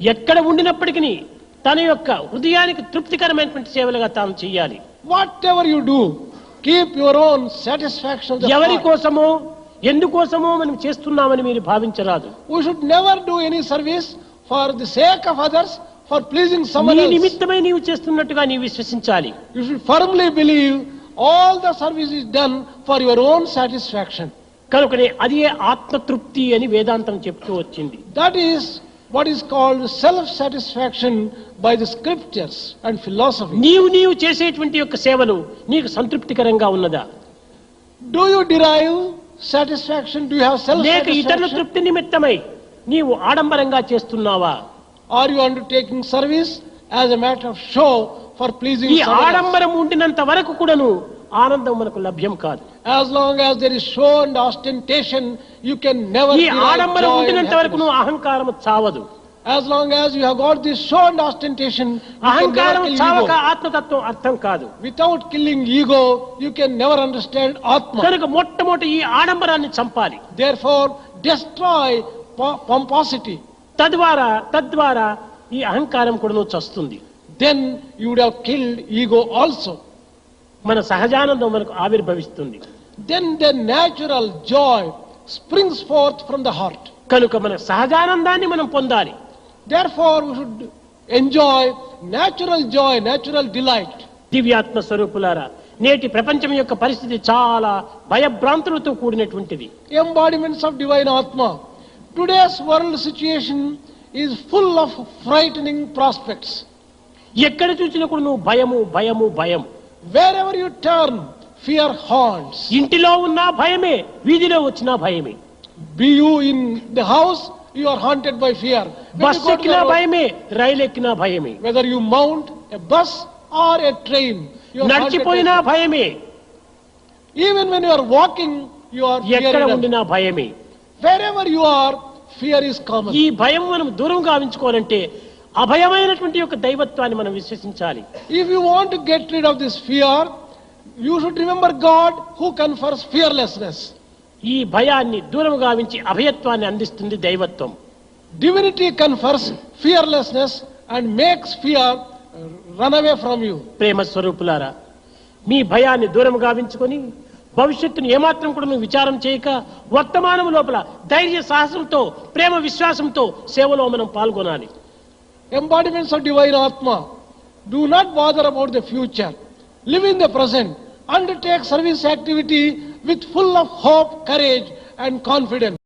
ఎక్కడ ఉండినప్పటికీ తన యొక్క హృదయానికి తృప్తికరమైనటువంటి సేవలుగా తాను చేయాలి whatever you do keep your own satisfaction ఎవరి కోసమో ఎందుకోసమో మనం చేస్తున్నామని మీరు భావించరాదు. We should never do any service for the sake of others for pleasing some నీ నిమిత్తమై నీవు చేస్తున్నట్టుగా నీవు విశ్వసించాలి. You should firmly believe all the service is done for your own satisfaction కనుకనే అదే ఆత్మతృప్తి అని వేదాంతం చెప్తూ వచ్చింది. That is is what is called self-satisfaction by the scriptures and philosophy. నీవు నీవు చేసేటువంటి యొక్క సేవలు నీకు సంతృప్తికరంగా ఉన్నదా Do you derive satisfaction? Do you have లేక ఇతరుల? తృప్తి నిమిత్తమై నీవు ఆడంబరంగా చేస్తున్నావా Are you undertaking service as a matter of show for pleasing ఈ? ఆడంబరం ఉండినంత వరకు కూడాను ఆనందం మనకు లభ్యం కాదు. As long as there is show and ostentation you can never ఈ ఆడంబరం ఉండినంత వరకు నువ్వు అహంకారం చావదు. As long as you have got this show and ostentation అహంకారం చావక ఆత్మతత్వం అర్థం కాదు. Without killing ego you can never understand ఆత్మ కనుక మొట్టమొదటి ఈ ఆడంబరాన్ని చంపాలి. దేర్ ఫోర్ డిస్ట్రాయ్ పంపాసిటీ తద్వారా తద్వారా ఈ అహంకారం కూడా నువ్వు చస్తుంది. Then you'd have killed ego also మన సహజానందం మనకు ఆవిర్భవిస్తుంది Then the natural joy springs forth from the heart. కనుక మన సహజానందాన్ని మనం పొందాలి Therefore, we should enjoy natural joy, natural delight. దివ్యాత్మ స్వరూపులారా నేటి ప్రపంచం యొక్క పరిస్థితి చాలా భయభ్రాంతులతో కూడినటువంటిది embodiments of divine Atma. Today's world situation is full of frightening prospects. ఎక్కడ చూసినా కూడా నువ్వు భయము భయము భయం Wherever you turn, fear haunts. ఇంటిలో ఉన్నా భయమే వీధిలో వచ్చినా భయమే Be you in the house, you are haunted by fear. When you bus go to the ఎక్కినా భయమే రైలు ఎక్కినా భయమే whether you mount a bus or a train, you are haunted by నడిచిపోయినా. భయమే Even when you are walking, you are ఎక్కడ ఉండినా భయమే Wherever you are, fear is common. ఈ భయం మనం దూరం గావించుకోవాలంటే అభయమైనటువంటి యొక్క దైవత్వాన్ని మనం విశ్వసించాలి you want to get rid of this fear, you should remember God who confers fearlessness. ఈ భయాన్ని దూరం గావించి అభయత్వాన్ని అందిస్తుంది దైవత్వం Divinity confers fearlessness and makes fear run away from you. ప్రేమ స్వరూపులారా మీ భయాన్ని దూరం గావించుకొని భవిష్యత్తును ఏమాత్రం కూడా నువ్వు విచారం చేయక వర్తమానం లోపల ధైర్య సాహసంతో ప్రేమ విశ్వాసంతో సేవలో మనం పాల్గొనాలి Embodiments of divine Atma. Do not bother about the future. Live in the present. Undertake service activity with full of hope, courage, and confidence.